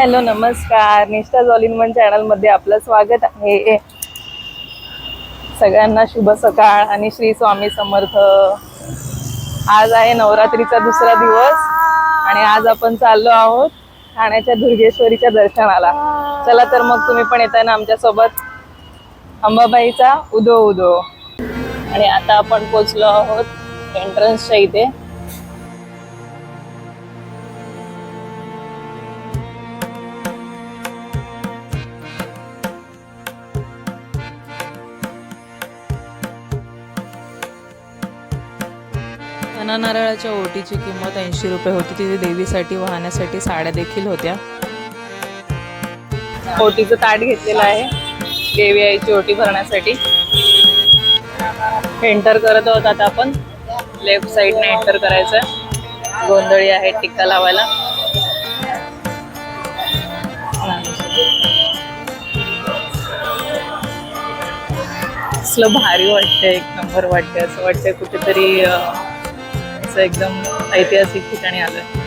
Hello नमस्कार. निष्ठा झॉलिनमन चॅनलमध्ये आपलं स्वागत आहे. सगळ्यांना शुभ सकाळ आणि श्री स्वामी समर्थ. आज आहे नवरात्रीचा दुसरा दिवस आणि आज आपण चाललो आहोत ठाण्याच्या दुर्गेश्वरीच्या दर्शनाला. चला तर मग तुम्ही पण येताय ना आमच्यासोबत अंबाबाईचा उदो उदो. आणि आता आपण पोचलो आहोत एंट्रन्सच्या इथे. अना नारळाच्या ओटीची किंमत ऐंशी रुपये होती. तिथे देवीसाठी वाहण्यासाठी साड्या देखील होत्या. ओटीचं ताट घेतलेलं आहे. देवी आईची ओटी भरण्यासाठी. एंटर करत आहोत आता आपण. लेफ्ट साईडने एंटर करायचं गोंधळी आहे टिक्का लावायला. असलं भारी वाटतंय एक नंबर वाटतंय. असं वाटतंय कुठेतरी असं एकदम ऐतिहासिक ठिकाणी आलं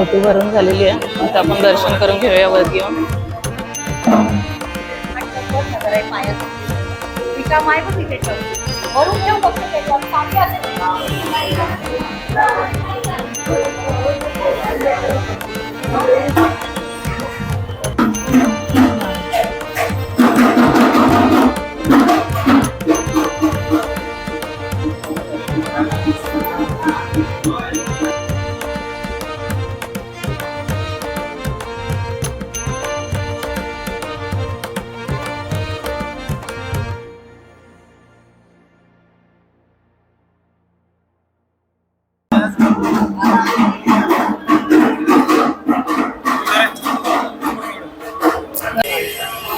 ओटी भरून झालेली आहे. आता आपण दर्शन करून घेऊया वर येऊन.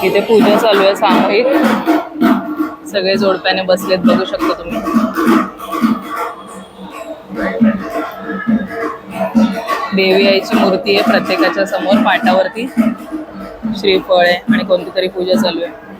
इथे पूजा चालू आहे सामूहिक सगळे जोडप्याने बसलेत बघू शकता तुम्ही. देवी आईची मूर्ती आहे प्रत्येकाच्या समोर पाटावरती. श्रीफळ आहे आणि कोणती तरी पूजा चालू आहे.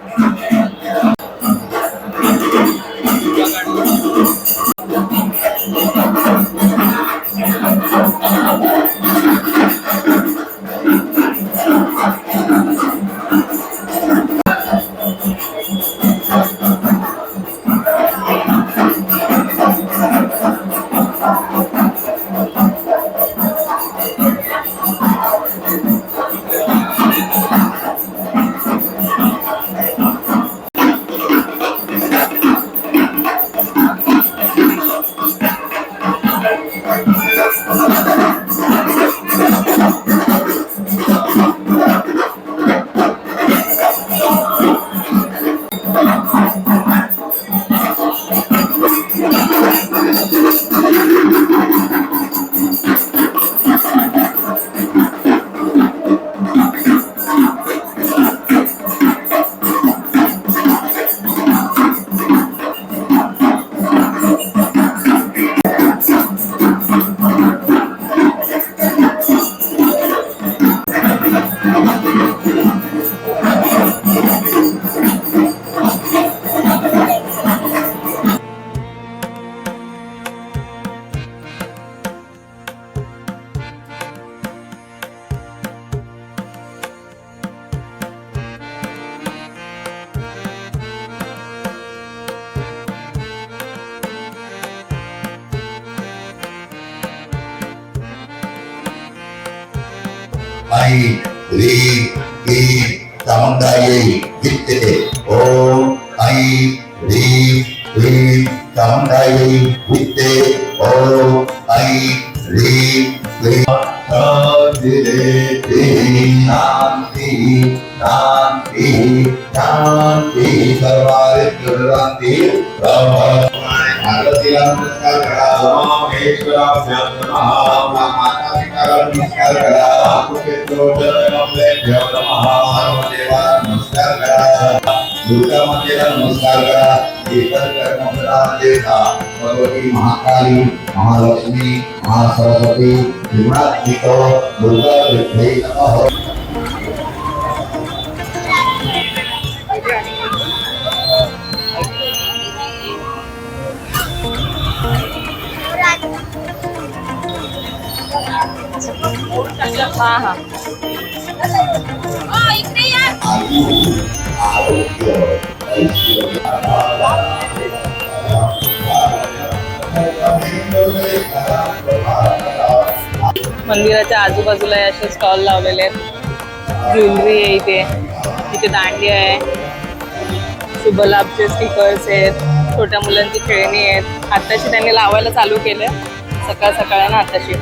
ஐ ரீ ஈ தமங்காயை விட்டு ஓம் ஐ ரீ ரீ தமங்காயை விட்டு ஓம் ஐ ரீ ரீ சாந்தி नमस्कार करा दुर्गा मातेला नमस्कार करा इतर कर्म देवता भगवती महाकाली महालक्ष्मी महासरस्वती त्रिगुणात्मिको दुर्गा नमः मंदिराच्या आजूबाजूला असे स्टॉल लावलेले आहेत. ज्वेलरी आहे इथे. इथे दांडी आहे. शुभलाभचे स्टिकर्स आहेत. छोट्या मुलांची खेळणी आहेत. आत्ताशी त्यांनी लावायला चालू केले सकाळ सकाळ ना आत्ताशी.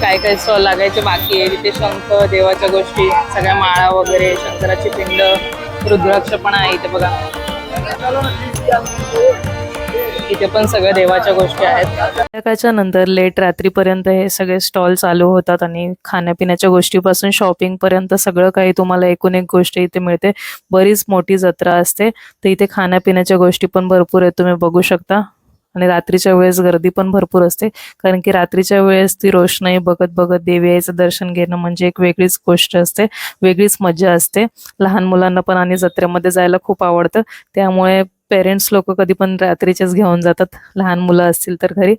काय काय स्टॉल लागायचे बाकी आहे. तिथे शंख देवाच्या गोष्टी सगळ्या माळा वगैरे शंकराची पिंड. रुद्राक्ष पण आहे इथे बघा. इथे पण सगळ्या देवाच्या गोष्टी आहेत. संध्याकाळच्या नंतर लेट रात्रीपर्यंत हे सगळे स्टॉल चालू होतात आणि खाण्यापिण्याच्या गोष्टीपासून शॉपिंग पर्यंत सगळं काही तुम्हाला एकूण एक गोष्ट इथे मिळते. बरीच मोठी जत्रा असते. तर इथे खाण्यापिण्याच्या गोष्टी पण भरपूर आहेत. तुम्ही बघू शकता. आणि रात्रीच्या वेळेस गर्दी पण भरपूर असते. कारण की रात्रीच्या वेळेस ती रोषणाई बघत बघत देवी आईचं दर्शन घेणं म्हणजे एक वेगळीच गोष्ट असते. वेगळीच मजा असते. लहान मुलांना पण आणि जत्रेमध्ये जायला खूप आवडतं. त्यामुळे पेरेंट्स लोक कधी पण रात्रीचेच घेऊन जातात. लहान मुलं असतील तर घरी.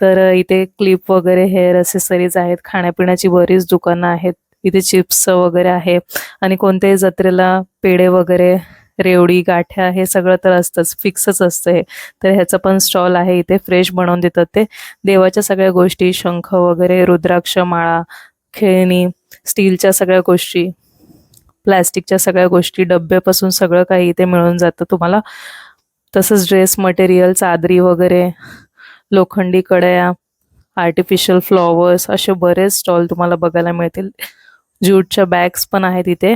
तर इथे क्लिप वगैरे हेअर असेसरीज आहेत. खाण्यापिण्याची बरीच दुकानं आहेत. इथे चिप्स वगैरे आहे. आणि कोणत्याही जत्रेला पेढे वगैरे रेवडी गाठ्या हे सगळं तर असतंच फिक्सच असतं हे तर ह्याचं पण स्टॉल आहे इथे फ्रेश बनवून देतात ते. देवाच्या सगळ्या गोष्टी शंख वगैरे रुद्राक्ष माळा खेळणी स्टीलच्या सगळ्या गोष्टी प्लॅस्टिकच्या सगळ्या गोष्टी डब्यापासून सगळं काही इथे मिळून जातं तुम्हाला. तसंच ड्रेस मटेरियल चादरी वगैरे लोखंडी कड्या आर्टिफिशियल फ्लॉवर्स असे बरेच स्टॉल तुम्हाला बघायला मिळतील. ज्यूटच्या बॅग्स पण आहेत इथे.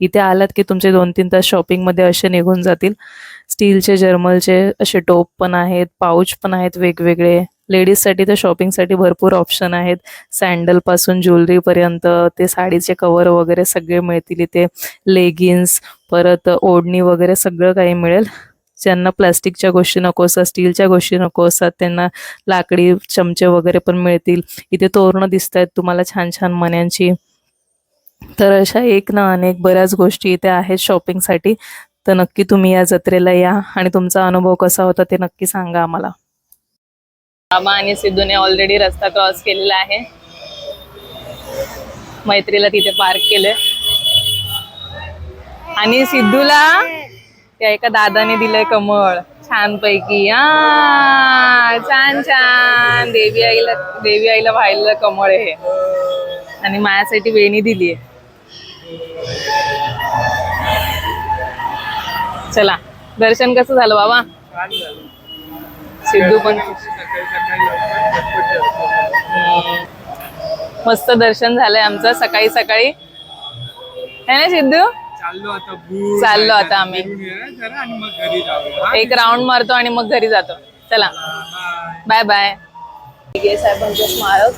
इथे आलात की तुमचे दोन तीन तास शॉपिंगमध्ये असे निघून जातील. स्टीलचे जर्मलचे असे टोप पण आहेत पाऊच पण आहेत वेगवेगळे. लेडीजसाठी तर शॉपिंगसाठी भरपूर ऑप्शन आहेत. सँडलपासून ज्वेलरीपर्यंत ते साडीचे कवर वगैरे सगळे मिळतील इथे. लेगिन्स परत ओढणी वगैरे सगळं काही मिळेल. ज्यांना प्लास्टिकच्या गोष्टी नको असतात स्टीलच्या गोष्टी नको असतात त्यांना लाकडी चमचे वगैरे पण मिळतील. इथे तोरणं दिसत आहेत तुम्हाला छान छान मण्यांची. तर अशा एक ना अनेक बऱ्याच गोष्टी इथे आहेत शॉपिंगसाठी. तर नक्की तुम्ही या जत्रेला या आणि तुमचा अनुभव कसा होता ते नक्की सांगा आम्हाला. बाबा आणि सिद्धूने ऑलरेडी रस्ता क्रॉस केलेला आहे. मैत्रीला तिथे पार्क केलंय. आणि सिद्धूला त्या एका दादाने दिलंय कमळ. छान पैकी छान छान. देवी आईला देवी आईला व्हायला कमळ आहे. हे आणि माझ्यासाठी वेणी दिलीये. चला दर्शन कसं झालं बाबा? सिद्धू पण. मस्त दर्शन झालंय आमचं सकाळी सकाळी. है ना सिद्धू? चाललो आता बूट चाललो आता आम्ही? एक राऊंड मारतो आणि मग घरी जातो. चला. बाय. बाय बाय साहेबांचं स्मारक.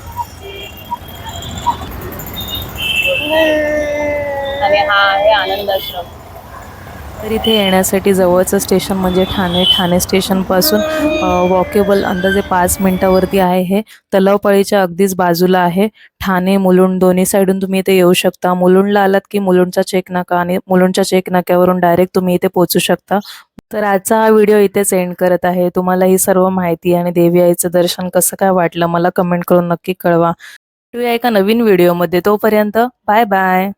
आणि हा आहे आनंद आश्रम. तर इथे येण्यासाठी जवळचं स्टेशन म्हणजे ठाणे. ठाणे स्टेशनपासून वॉकेबल अंदाजे पाच मिनिटावरती आहे हे तलावपाळीच्या अगदीच बाजूला आहे. ठाणे मुलुंड दोन्ही साईडून तुम्ही इथे येऊ शकता. मुलुंडला आलात की मुलुंडचा चेक नाका आणि मुलुंडच्या चेक नाक्यावरून डायरेक्ट तुम्ही इथे पोहोचू शकता. तर आजचा हा व्हिडिओ इथेच सेंड करत आहे. तुम्हाला ही सर्व माहिती आणि देवी आईचं दर्शन कसं काय वाटलं मला कमेंट करून नक्की कळवा. भेटूया एका नवीन व्हिडिओमध्ये तोपर्यंत बाय बाय